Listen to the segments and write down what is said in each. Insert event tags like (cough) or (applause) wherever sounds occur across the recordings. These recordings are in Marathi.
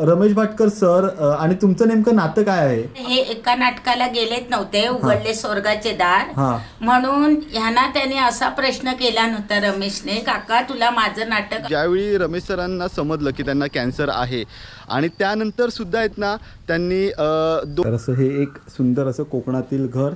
रमेश भाटकर सर आणि तुमचं नेमकं नातं काय आहे? हे एका नाटकाला गेलेच नव्हते उघडले स्वर्गाचे दार. हा. म्हणून ह्यांना त्याने असा प्रश्न केला नव्हता रमेशने काका तुला माझं नाटक ज्यावेळी रमेश सरांना समजलं की त्यांना कॅन्सर आहे आणि त्यानंतर सुद्धा आहेत ना त्यांनी अ, दो तर असं हे एक सुंदर असं कोकणातील घर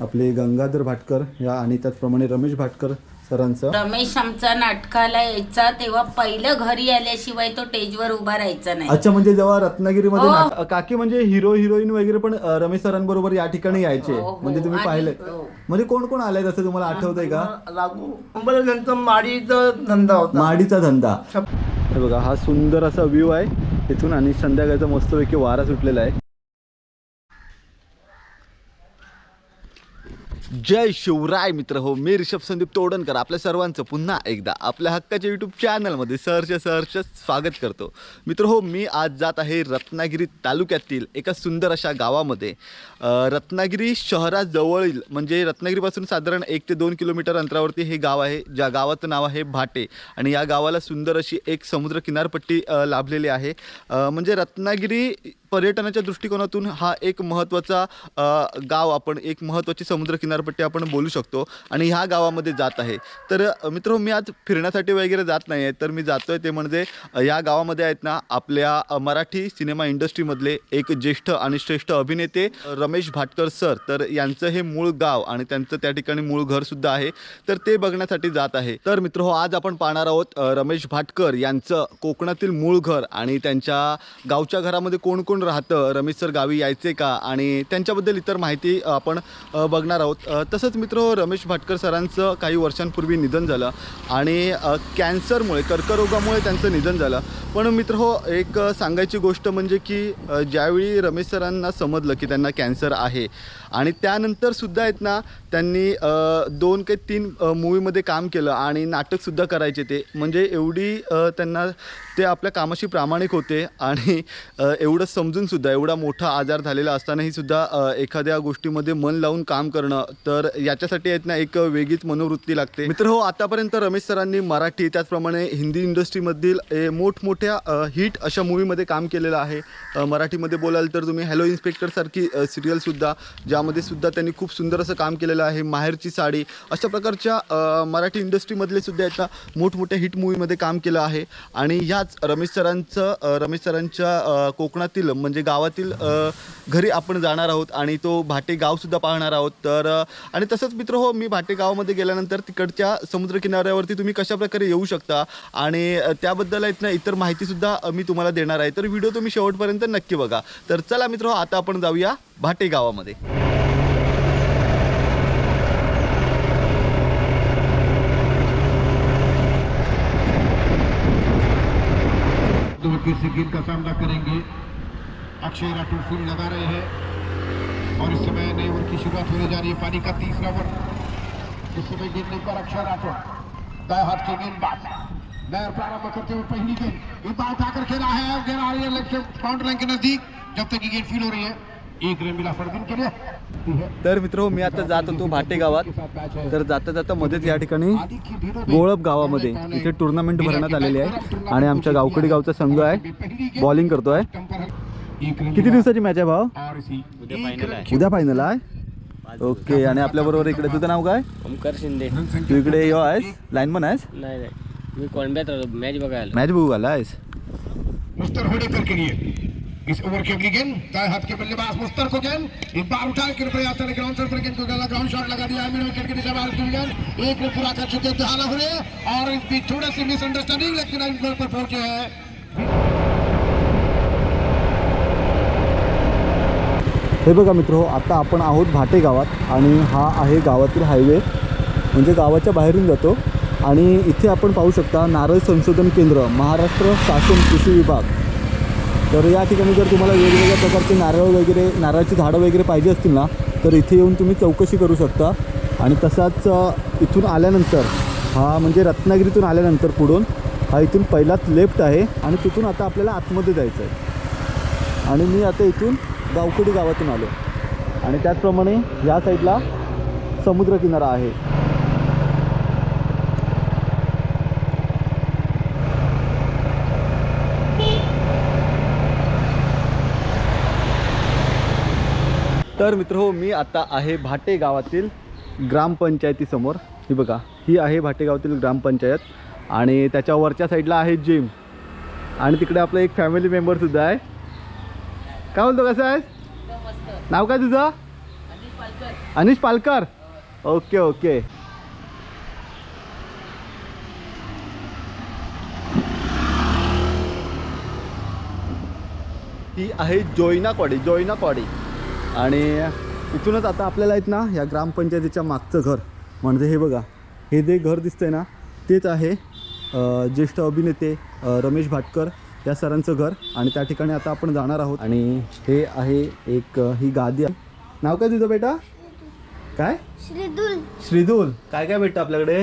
आपले गंगाधर भाटकर या आणि त्याचप्रमाणे रमेश भाटकर सरांचं? रमेश आमचा नाटकाला यायचा तेव्हा पहिलं घरी आल्याशिवाय तो स्टेजवर उभा राहायचा नाही. अच्छा म्हणजे जेव्हा रत्नागिरीमध्ये हो. नाट- काकी म्हणजे हिरो हिरोईन वगैरे पण अ, रमेश सरांबरोबर या ठिकाणी यायचे हो, हो. म्हणजे तुम्ही आणि- पाहिले. हो. म्हणजे कोण कोण आलंय तसं तुम्हाला आठवतंय का? लागू मुंबईला त्यांचा माडीचा धंदा होता. माडीचा धंदा. हे बघा हा सुंदर असा व्ह्यू आहे. इथून आणि संध्याकाळचा मस्तपैकी वारा सुटलेला आहे. जय शिवराय मित्र हो मी ऋषभ संदीप तोडणकर. आपल्या सर्वांचं पुन्हा एकदा आपल्या हक्काच्या यूट्यूब चॅनलमध्ये सहर्ष सहर्ष स्वागत करतो. मित्र हो मी आज जात आहे रत्नागिरी तालुक्यातील एका सुंदर अशा गावामध्ये. रत्नागिरी शहराजवळील म्हणजे रत्नागिरीपासून साधारण एक ते दोन किलोमीटर अंतरावरती हे गाव आहे ज्या गावाचं नाव आहे भाटे. आणि या गावाला सुंदर अशी एक समुद्र किनारपट्टी लाभलेली आहे. म्हणजे रत्नागिरी पर्यटनाच्या दृष्टिकोनातून हा एक महत्त्वाचा गाव आपण एक महत्त्वाची समुद्र किनारपट्टी आपण बोलू शकतो आणि ह्या गावामध्ये जात आहे. तर मित्र मी आज फिरण्यासाठी वगैरे जात नाही आहे तर मी जातो आहे ते म्हणजे या गावामध्ये आहेत ना आपल्या मराठी सिनेमा इंडस्ट्रीमधले एक ज्येष्ठ आणि श्रेष्ठ अभिनेते रमेश भाटकर सर. तर यांचं हे मूळ गाव आणि त्यांचं त्या ठिकाणी मूळ घरसुद्धा आहे. तर ते बघण्यासाठी जात आहे. तर मित्र हो आज आपण पाहणार आहोत रमेश भाटकर यांचं कोकणातील मूळ घर आणि त्यांच्या गावच्या घरामध्ये कोण कोण राहतं रमेश सर गावी यायचे का? आणि त्यांच्याबद्दल इतर माहिती आपण बघणार आहोत. तसंच मित्र हो, रमेश भाटकर सरांचं काही वर्षांपूर्वी निधन झालं आणि कॅन्सरमुळे कर्करोगामुळे त्यांचं निधन झालं. पण मित्र हो एक सांगायची गोष्ट म्हणजे की ज्यावेळी रमेश सरांना समजलं की त्यांना कॅन्सर आहे आणि त्यानंतर सुद्धा आहेत ना त्यांनी दोन काही तीन मूवीमध्ये काम केलं आणि नाटकसुद्धा करायचे ते. म्हणजे एवढी त्यांना ते आपल्या कामाशी प्रामाणिक होते आणि एवढं समजूनसुद्धा एवढा मोठा आजार झालेला असतानाही सुद्धा एखाद्या गोष्टीमध्ये मन लावून काम करणं तर याच्यासाठी आहेत ना एक वेगळीच मनोवृत्ती लागते. मित्र हो आतापर्यंत रमेश सरांनी मराठी त्याचप्रमाणे हिंदी इंडस्ट्रीमधील ए, मोठमोठ्या हिट अशा मूवीमध्ये काम केलेलं आहे. मराठीमध्ये बोलाल तर तुम्ही हॅलो इन्स्पेक्टरसारखी सिरियलसुद्धा ज्या ज्यामध्ये सुद्धा त्यांनी खूप सुंदर असं काम केलेलं आहे. माहेरची साडी अशा प्रकारच्या मराठी इंडस्ट्रीमधले सुद्धा आता मोठमोठ्या हिट मूवीमध्ये काम केलं आहे. आणि ह्याच रमेश सरांचं रमेश सरांच्या कोकणातील म्हणजे गावातील घरी आपण जाणार आहोत आणि तो भाटे गावसुद्धा पाहणार आहोत. तर आणि तसंच मित्र हो मी भाटे गावामध्ये गेल्यानंतर तिकडच्या समुद्रकिनाऱ्यावरती तुम्ही कशाप्रकारे येऊ शकता? आणि त्याबद्दल आहेत ना इतर माहितीसुद्धा मी तुम्हाला देणार आहे. तर व्हिडिओ तुम्ही शेवटपर्यंत नक्की बघा. तर चला मित्र हो, आता आपण जाऊया भाटे गावामध्ये. दो विकेट से गेंद का सामना करेंगे। अक्षय राठौर फ़ील्ड लगा रहे हैं और इस समय नए ओवर की शुरुआत होने जा रही है पानी का तीसरा ओवर। इस समय गेंद पर अक्षय राठौर। दाएँ हाथ के गेंदबाज। नया प्रारंभ करते हुए पहली गेंद। एक बार उठाकर खेला है और गेंद आ रही है लेकिन बाउंड्री लाइन के नज़दीक। जब तक ये गेंद फील हो रही है। तर मित्र मी आता जात होतो भाटे गावात तर जाता जाता मध्येच या ठिकाणी गोळप गावामध्ये. इथे टुर्नामेंट भरण्यात आलेली आहे. आणि आमच्या गावकडी गावचा संघ आहे. बॉलिंग करतोय. किती दिवसाची मॅच आहे भाव उद्या फायनल आहे. ओके आणि आपल्या बरोबर इकडे तुझं नाव काय? ओमकार शिंदे. तू इकडे यो आहेस? लाईनमन आहेस? नाही नाही. मी मॅच बघायला मॅच बघू आला आहेस? इस ओवर की अगली गेंद चाहे हाथ के बल्लेबाज मुस्तर को गेंद एक बार उठा के प्रयास करने ग्राउंड पर गेंद को गला ग्राउंड शॉट लगा दिया मिड विकेट के नीचे बाहर की गेंद एक रन पूरा कर चुके थे हालांकि हुए और इस बीच थोड़ा सी मिसअंडरस्टैंडिंग लेकिन अंक पर पहुंचे हैं। हे बघा मित्र हो आता आपण आहोत भाटे गावात आणि हा आहे गावातील हायवे म्हणजे गावाच्या बाहेरून जातो आणि इथे आपण पाहू शकता नारळ संशोधन केंद्र महाराष्ट्र शासन कृषी विभाग. तर या ठिकाणी जर तुम्हाला वेगवेगळ्या प्रकारचे नारळ वगैरे नारळाची झाडं वगैरे पाहिजे असतील ना तर इथे येऊन तुम्ही चौकशी करू शकता. आणि तसाच इथून आल्यानंतर हा म्हणजे रत्नागिरीतून आल्यानंतर पुढून हा इथून पहिलाच लेफ्ट आहे. आणि तिथून आता आपल्याला आतमध्ये जायचं आहे. आणि मी आता इथून गावकुडी गावातून आलो. आणि त्याचप्रमाणे या साईडला समुद्रकिनारा आहे. तर मित्र हो मी आता आहे भाटे गावातील ग्रामपंचायतीसमोर. ही बघा ही आहे भाटे गावातील ग्रामपंचायत आणि त्याच्या वरच्या साईडला आहे जिम आणि तिकडे आपलं एक फॅमिली मेंबरसुद्धा आहे. काय बोलतो कसं आहेस? नाव काय तुझं? अनिश पालकर. Okay okay. ही आहे जोयना कॉडी जोयना कॉडी. आणि इथूनच आता आपल्याला आहेत ना या ग्रामपंचायतीच्या मागचं घर. म्हणजे हे बघा हे जे घर दिसतंय ना तेच आहे ज्येष्ठ अभिनेते रमेश भाटकर या सरांचं घर. आणि त्या ठिकाणी आता आपण जाणार आहोत. आणि हे आहे एक ही गादी आहे. नाव काय तुझं बेटा? काय? श्रीदुल. श्रीदूल. काय काय भेटतं आपल्याकडे?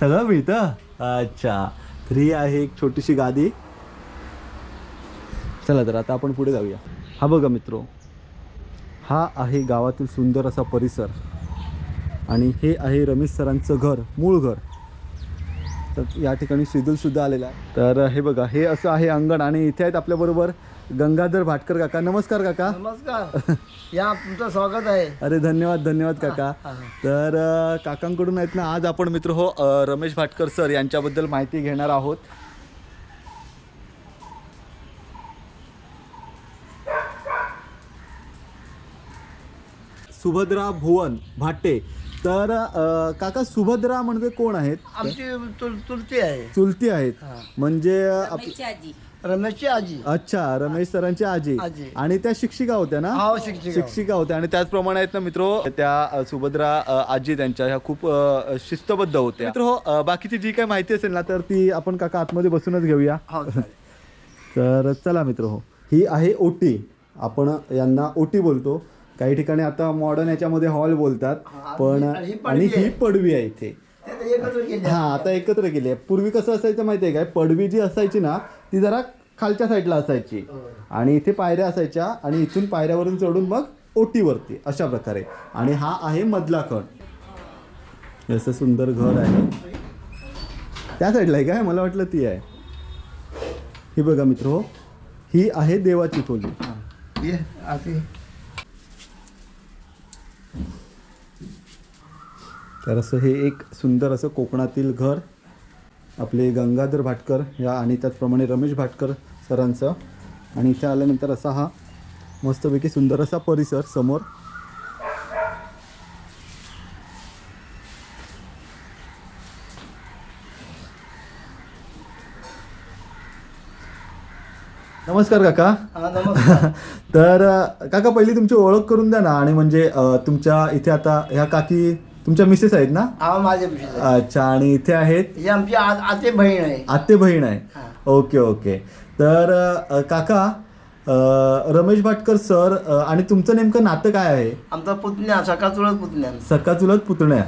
सगळं मिळतं? अच्छा. तर ही आहे एक छोटीशी गादी. चला तर आता आपण पुढे जाऊया. हा बघा मित्रो हा आहे गावातील सुंदर असा परिसर आणि हे आहे रमेश सरांचं घर मूळ घर. तर या ठिकाणी श्रीदूलसुद्धा आलेला आहे. तर हे बघा हे असं आहे अंगण आणि इथे आहेत आपल्याबरोबर गंगाधर भाटकर काका. नमस्कार काका. नमस्कार. या तुमचं स्वागत आहे. अरे धन्यवाद धन्यवाद काका. तर काकांकडून आहेत ना आज आपण मित्र हो रमेश भाटकर सर यांच्याबद्दल माहिती घेणार आहोत. सुभद्रा भुवन भाटे. तर अ, काका सुभद्रा म्हणजे कोण आहेत? आमची चुल चुलती आहे. चुलती आहेत. हा. म्हणजे आप- रमेशची आजी. रमेशची आजी. अच्छा रमेश सरांची आजी. आजी. आणि त्या शिक्षिका होत्या ना? हो शिक्षिका शिक्षिका होत्या. आणि त्याचप्रमाणे आहेत ना मित्र त्या अ, सुभद्रा अ, आजी त्यांच्या ह्या खूप अ, शिस्तबद्ध होत्या. मित्र हो बाकीची जी काही माहिती असेल ना तर ती आपण काका आतमध्ये बसूनच घेऊया. हो चालेल. तर चला मित्र हो ही आहे ओटी. आपण यांना ओटी बोलतो. काही ठिकाणी आता मॉडर्न याच्यामध्ये हॉल बोलतात हा, पण आणि ही पडवी ही आहे. इथे. हा आता एकत्र केली आहे. पूर्वी कसं असायचं माहिती आहे काय? पडवी जी असायची ना ती जरा खालच्या साईडला असायची. आणि इथे पायऱ्या असायच्या आणि इथून पायऱ्यावरून चढून मग ओटीवरती अशा प्रकारे. आणि हा आहे मधला खण. असं सुंदर घर आहे. त्या साईडला आहे काय? मला वाटलं ती आहे. ही बघा मित्र हो. ही आहे देवाची खोली ये, आती. तर असं हे एक सुंदर असं कोकणातील घर आपले गंगाधर भाटकर या आणि त्याचप्रमाणे रमेश भाटकर सरांचं. आणि इथे आल्यानंतर असा हा मस्तपैकी सुंदर असा परिसर समोर. नमस्कार काका. नमस्कार. (laughs) तर काका पहिली तुमची ओळख करून द्या ना आणि म्हणजे तुमच्या इथे आता ह्या काकी तुमच्या मिसेस आहेत ना? हा माझे आहे. अच्छा आणि इथे आहेत? ही आमची आ- आते बहीण आहे. आते बहीण आहे. हा. Okay okay. तर अ, काका अ, रमेश भाटकर सर अ, आणि तुमचं नेमकं नातं काय आहे? आमचा पुतण्या सकाळ पुतण्या. चुलत पुतण्या.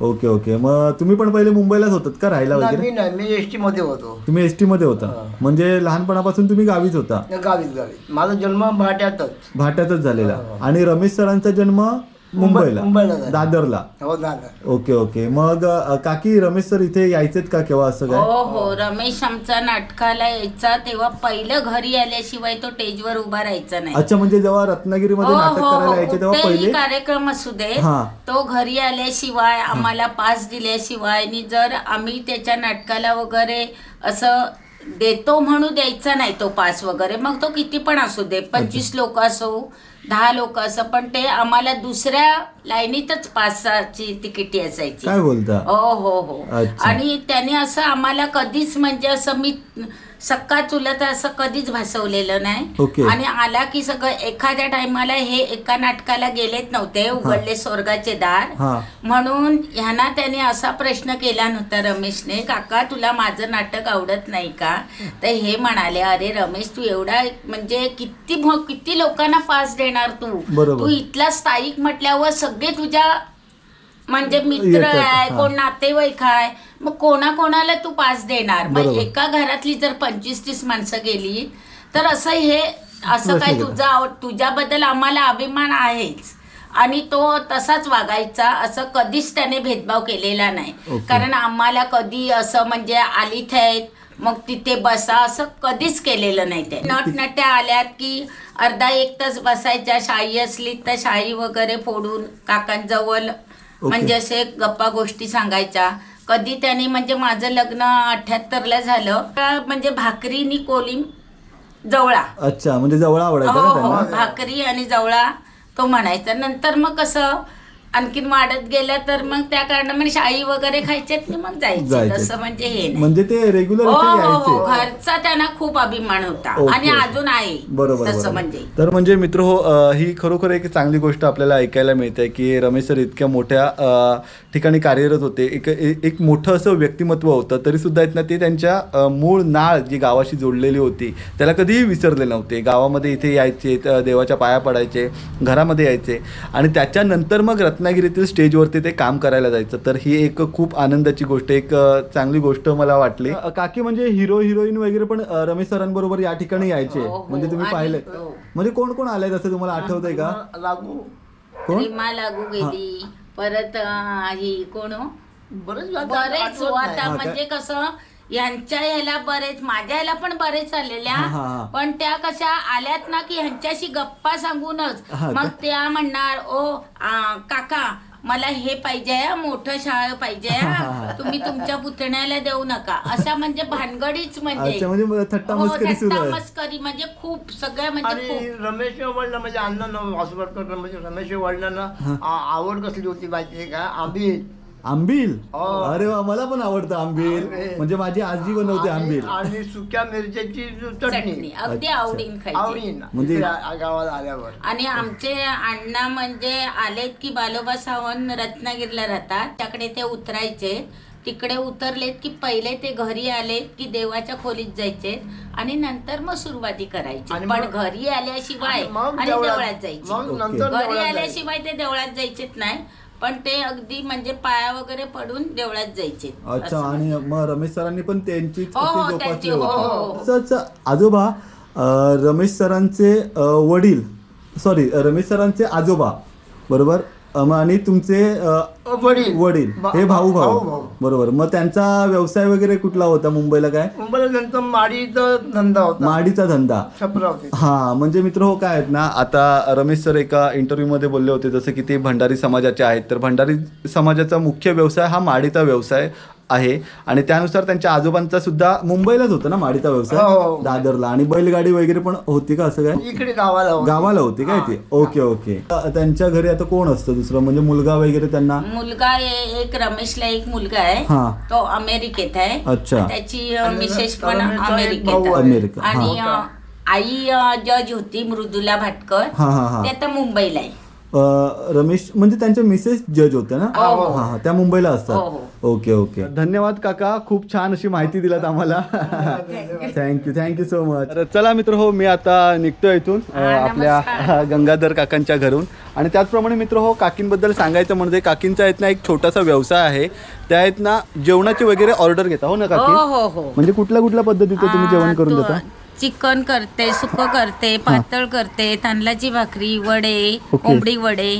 Okay okay. मग तुम्ही पण पहिले मुंबईलाच होतात का राहायला नाही, वगैरे? मी नाही. मी एस टी मध्ये होतो. तुम्ही एस टी मध्ये होता. हा. म्हणजे लहानपणापासून तुम्ही गावीच होता. गावीत गावीत माझा जन्म भाट्यातच. भाट्यातच झालेला. हो. आणि रमेश सरांचा जन्म मुंबईला. मुंबईला. दादरला. हो ओके ओके. मग अ, काकी रमेश सर इथे यायचेत का केव्हा असं काय? हो हो. रमेश आमचा नाटकाला यायचा तेव्हा पहिलं घरी आल्याशिवाय तो स्टेजवर उभा राहायचा नाही. अच्छा म्हणजे जेव्हा रत्नागिरीमध्ये हो नाटक हो करायला हो. यायचे तेव्हा कुठेही पहिले? कार्यक्रम असू दे. हा. तो घरी आल्याशिवाय आम्हाला पास दिल्याशिवाय आणि जर आम्ही त्याच्या नाटकाला वगैरे असं देतो म्हणून द्यायचा नाही तो पास वगैरे मग तो किती पण असू दे. पंचवीस लोक असो दहा लोक असं पण ते आम्हाला दुसऱ्या लाईनीतच पासाची तिकिटी असायची. काय बोलता? हो हो हो. अच्छा. आणि त्याने असं आम्हाला कधीच म्हणजे असं मी सक्का चुलत असं कधीच भासवलेलं नाही. ओके. आणि आला की सगळं एखाद्या टायमाला हे एका नाटकाला गेलेच नव्हते उघडले स्वर्गाचे दार. हा. म्हणून ह्यांना त्याने असा प्रश्न केला नव्हता रमेशने काका तुला माझं नाटक आवडत नाही का? तर हे म्हणाले अरे रमेश तू एवढा म्हणजे किती किती लोकांना पास देणार तू? बरोबर. तू इथला स्थायिक म्हटल्यावर सगळे तुझ्या म्हणजे मित्र येतात, आहे हा. कोण नातेवाईक आहे मग कोणाकोणाला तू पास देणार मग बरोबर. एका घरातली जर पंचवीस तीस माणसं गेली तर असं हे असं काय. तुझा आव- तुझ्याबद्दल आम्हाला अभिमान आहेच आणि तो तसाच वागायचा असं कधीच त्याने भेदभाव केलेला नाही ओके. कारण आम्हाला कधी असं म्हणजे आलीथ आहेत मग तिथे बसा असं कधीच केलेलं नाही ते नटनट्या आल्यात की अर्धा एक तास बसायच्या शाई असली तर शाई वगैरे फोडून काकांजवळ म्हणजे असे गप्पा गोष्टी सांगायच्या. कधी त्यांनी म्हणजे माझं लग्न अठ्याहत्तरला झालं. म्हणजे भाकरीनी कोलिम जवळा. अच्छा म्हणजे जवळ आवडायचा हो ना हो त्यांना? भाकरी आणि जवळा तो म्हणायचा. नंतर मग कसं आणखीन वाढत गेलं तर मग त्या कारणामुळे शाई वगैरे खायच्यात की मग जायचे. जायचे. तसं म्हणजे हे नाही. म्हणजे ते रेग्युलर हो इथे हो हो यायचे. घरचा त्यांना खूप अभिमान होता. ओके. आणि अजून आहे. बरोबर तसं बरोबर. म्हणजे. तर म्हणजे मित्र हो अ, ही खरोखर एक चांगली गोष्ट आपल्याला ऐकायला मिळते की रमेश सर इतक्या मोठ्या अ, ठिकाणी कार्यरत होते. एक ए- एक मोठं असं व्यक्तिमत्व होतं तरी सुद्धा आहेत ना ते त्यांच्या अ, मूळ नाळ जी गावाशी जोडलेली होती त्याला कधीही विसरले नव्हते. गावामध्ये इथे यायचे त- देवाच्या पाया पडायचे घरामध्ये यायचे. आणि त्याच्यानंतर मग रत्नागिरीतील स्टेजवरती ते काम करायला जायचं तर ही एक खूप आनंदाची गोष्ट एक चांगली गोष्ट मला वाटली काकी म्हणजे हिरो हिरोईन वगैरे पण रमेश सरांबरोबर या ठिकाणी यायचे हो, हो. म्हणजे तुम्ही पाहिले हो. म्हणजे कोण कोण आलंय तसं तुम्हाला आठवतंय का लागू कोण? लागू गेली परत ही कोण हो? बरेच हो हा? म्हणजे कसं यांच्या ह्याला बरेच माझ्या ह्याला पण बरेच आलेल्या. हा, हा, हा. पण त्या कशा आल्यात ना की ह्यांच्याशी गप्पा सांगूनच. हा का? मग त्या म्हणणार ओ आ, काका मला हे पाहिजे हा, मोठं शाळ पाहिजे हा. तुम्ही तुमच्या पुतण्याला देऊ नका. अशा म्हणजे भानगडीच म्हणजे. अच्छा म्हणजे थट्टा हो, मस्करी सुरू आहे. म्हणजे खूप सगळ्या म्हणजे आणि खूप. रमेश वडिला म्हणजे अण्णा वासुबरकर म्हणजे रमेश वडिलांना आ- आवड कसली होती माहिती आहे का? आंबील आंबील. अरे वा मला पण आवडतं आंबील. म्हणजे माझी आजी बनवते आंबील. आणि सुक्या मिरच्याची चटणी. चटणी. अगदी. आवडीन खायची. आवडीन. म्हणजे- इकडे गावाला आल्यावर. आणि आमचे अण्णा म्हणजे आलेत की बालोबा सावंत रत्नागिरीला राहतात. त्याकडे ते उतरायचे. तिकडे उतरलेत की पहिले ते घरी आलेत की देवाच्या खोलीत जायचे आणि नंतर मग सुरुवाती करायची. आणि पण मग- घरी आल्याशिवाय आणि देवळात- जायचे. मग ओके. नंतर घरी देवळात आल्याशिवाय ते देवळात जायचेच नाही. पण ते अगदी म्हणजे पाया वगैरे पडून देवळात जायचे अच्छा असं. आणि मग रमेश सरांनी पण त्यांची हो, हो, जोपासली त्यांची, हो, होती हो. आजोबा अं, रमेश सरांचे अं, वडील सॉरी रमेश सरांचे आजोबा बरोबर आणि तुमचे अं. वडील. वडील. बा- हे भाऊ भाऊ. बरोबर. मग त्यांचा व्यवसाय वगैरे कुठला होता? मुंबईला काय? मुंबईला नंतर माडीचा धंदा होता. माडीचा धंदा. छपरा होते हा म्हणजे मित्र हो काय आहेत ना? आता रमेश सर एका इंटरव्ह्यूमध्ये बोलले होते जसं की ते भंडारी समाजाचे आहेत. तर भंडारी समाजाचा मुख्य व्यवसाय हा माडीचा व्यवसाय. आहे. आणि त्यानुसार त्यांच्या आजोबांचा सुद्धा मुंबईलाच होता ना माडीचा हो, व्यवसाय हो. दादरला. आणि बैलगाडी वगैरे पण होती का असं काय? इकडे गावाला होते. गावाला होती काय ते? Okay okay. त्यांच्या घरी आता कोण असतं दुसरं? म्हणजे मुलगा वगैरे त्यांना? मुलगा ए- एक रमेशला एक मुलगा आहे. हा. तो अमेरिकेत आहे. अच्छा. त्याची अ, मिसेस पण रमेशचा एक अमेरिकेत भाऊ आहे. आहे. अमेरिका, हा. आणि अ, आई अ, जज होती मृदुला भाटकर. हा हा हा. ते आता मुंबईला आहे. रमेश म्हणजे त्यांच्या मिसेस जज होत्या ना? हो, हो. हा हा. त्या मुंबईला हो, असतात ओके ओके. धन्यवाद काका. खूप छान अशी माहिती दिलात आम्हाला. थँक्यू थँक्यू सो मच तर चला मित्र हो मी आता निघतो इथून अं, हा, आपल्या. (laughs) गंगाधर काकांच्या घरून. आणि त्याचप्रमाणे मित्र हो काकींबद्दल सांगायचं म्हणजे काकींचा आहेत ना एक छोटासा व्यवसाय आहे. त्या आहेत ना जेवणाची वगैरे ऑर्डर घेता हो ना हो काकी? हो हो म्हणजे कुठल्या कुठल्या पद्धतीचं तुम्ही जेवण करून देता? चिकन करते सुक करते पातळ करते तांदळाची भाकरी वडे. कोंबडी वडे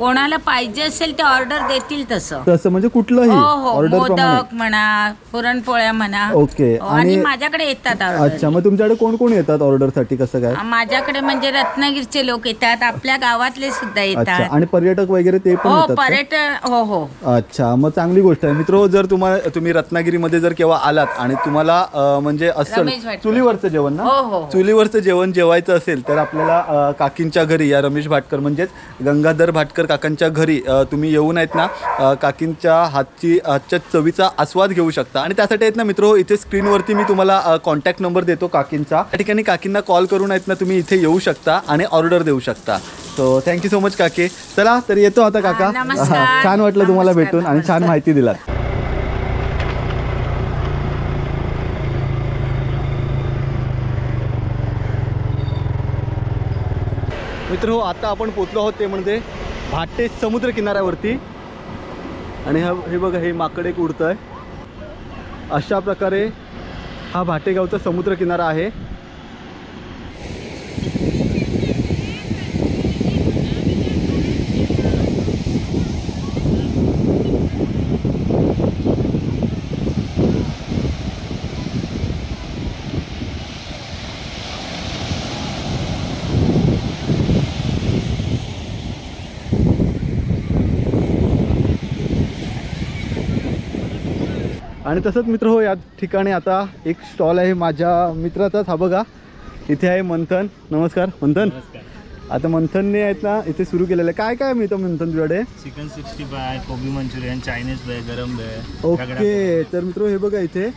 कोणाला पाहिजे असेल ते ऑर्डर देतील तसं तसं म्हणजे कुठलंही हो हो ऑर्डर प्रमाणे मोदक म्हणा पुरणपोळ्या म्हणा ओके, हो, आणि आणि- माझ्याकडे येतात order. अच्छा मग तुमच्याकडे कोण कोण येतात ऑर्डरसाठी कसं काय माझ्याकडे म्हणजे रत्नागिरीचे लोक येतात आपल्या गावातले सुद्धा अच्छा येतात आणि पर्यटक वगैरे ते पण हो येतात का? पर्यटन हो हो अच्छा मग चांगली गोष्ट आहे मित्र जर तुम्हाला तुम्ही रत्नागिरीमध्ये जर केव्हा आलात आणि तुम्हाला अं, म्हणजे असं रमेश भाटकर. चुलीवरचं जेवण ना हो, हो, हो. चुलीवरचं जेवण जेवायचं असेल तर आपल्याला अं, काकींच्या घरी या रमेश भाटकर म्हणजेच गंगाधर भाटकर काकांच्या घरी तुम्ही येऊन आहेत ना काकींच्या हातची हातच्या चवीचा आस्वाद घेऊ शकता. आणि त्यासाठी आहेत ना मित्र इथे स्क्रीनवरती मी तुम्हाला कॉन्टॅक्ट नंबर देतो काकींचा. त्या ठिकाणी काकींना कॉल करून आहेत ना तुम्ही इथे येऊ शकता आणि ऑर्डर देऊ शकता. सो थँक्यू सो मच काकी. चला तर येतो आता काका. हा. हा, (laughs) छान वाटलं तुम्हाला भेटून आणि छान. माहिती दिलात. मित्र हो आता आपण पोचलो आहोत ते म्हणजे भाटे समुद्र किनाऱ्यावरती. आणि हा हे बघा हे माकड एक उडतं आहे अशा प्रकारे हा भाटेगावचा समुद्र किनारा आहे. आणि तसंच मित्र हो या ठिकाणी आता एक स्टॉल आहे माझ्या मित्राचाच. हा बघा इथे आहे मंथन. नमस्कार मंथन. आता मंथनने आहेत ना इथे सुरू केलेलं आहे. काय काय मिळतं मंथन तुझ्याकडे? चिकन सिक्स्टी फाय कोबी मंचुरियन चायनीज भेळ गरम भेळ ओके तर मित्र हे बघा इथे.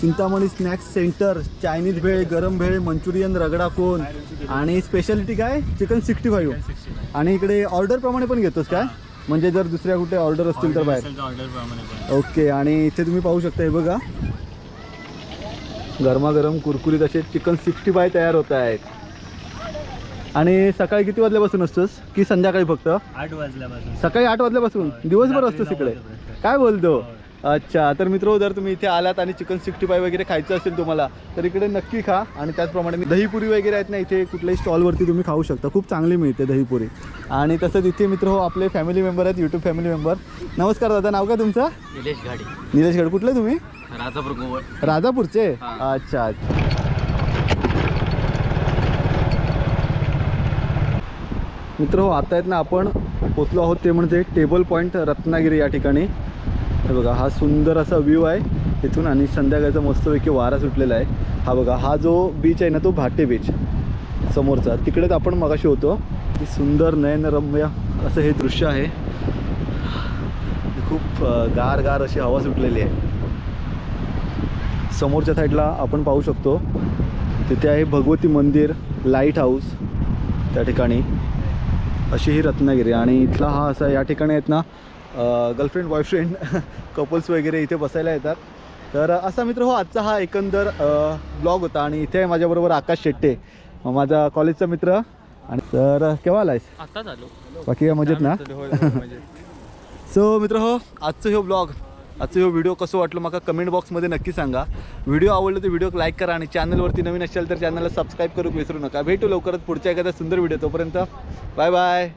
Chintamani snacks centre Chinese bhel गरम भेळ मंचुरियन रगडा कोन आणि स्पेशालिटी काय? चिकन सिक्स्टी फाईव्ह आणि इकडे ऑर्डर प्रमाणे पण घेतोस काय? म्हणजे जर दुसऱ्या कुठे ऑर्डर असतील तर बाहेर. ओके आणि इथे तुम्ही पाहू शकता हे बघा. गरमागरम कुरकुरीत असे चिकन सिक्स्टी फाय तयार होत आहेत. आणि सकाळी किती वाजल्यापासून असतोस? की संध्याकाळी फक्त? आठ वाजल्यापासून. सकाळी आठ वाजल्यापासून. दिवसभर असतोस इकडे. काय बोलतो? अच्छा तर मित्र जर तुम्ही इथे आलात आणि चिकन सिक्स्टी फाय वगैरे खायचं असेल तुम्हाला तर इकडे नक्की खा. आणि त्याचप्रमाणे दहीपुरी वगैरे आहेत ना इथे कुठल्याही स्टॉलवरती तुम्ही खाऊ शकता. खूप चांगली मिळते दहीपुरी. आणि तसंच इथे मित्र हो आपले फॅमिली मेंबर आहेत यूट्यूब फॅमिली मेंबर नमस्कार दादा नाव काय तुमचं? निलेश गाडी निलेश गड कुठले तुम्ही? राजापूर राजापूरचे? अच्छा अच्छा. मित्र हो आता आहेत ना आपण पोचलो आहोत ते म्हणजे टेबल पॉईंट रत्नागिरी या ठिकाणी. हे बघा हा सुंदर असा व्ह्यू आहे इथून आणि संध्याकाळचा मस्तपैकी वारा सुटलेला आहे. हा बघा हा जो बीच आहे ना तो भाटे बीच समोरचा. तिकडेच आपण मगाशी होतो. की सुंदर नयनरम्य असं हे दृश्य आहे. खूप गार गार अशी हवा सुटलेली आहे. समोरच्या साईडला आपण पाहू शकतो. तिथे आहे भगवती मंदिर लाइट हाऊस त्या ठिकाणी. अशी ही रत्नागिरी. आणि इथला हा असा या ठिकाणी आहेत ना गर्लफ्रेंड बॉयफ्रेंड कपल्स वगैरे इथे बसायला येतात. तर असा मित्र हो आजचा हा एकंदर ब्लॉग होता आणि इथे आहे माझ्याबरोबर आकाश शेट्टे माझा कॉलेजचा मित्र. आणि तर केव्हा आलायस? आत्ताच आलो बाकी मजेत ना? सो (laughs) मित्र हो आजचं ह्यो ब्लॉग आजचं ह्यो व्हिडिओ कसं वाटलं मला कमेंट बॉक्समध्ये नक्की सांगा. व्हिडिओ आवडलं तर व्हिडिओ लाईक करा आणि चॅनलवरती नवीन असेल तर चॅनलला सबस्क्राईब करू विसरू नका. भेटू लवकरच पुढच्या एखाद्या सुंदर व्हिडिओ तोपर्यंत. Bye bye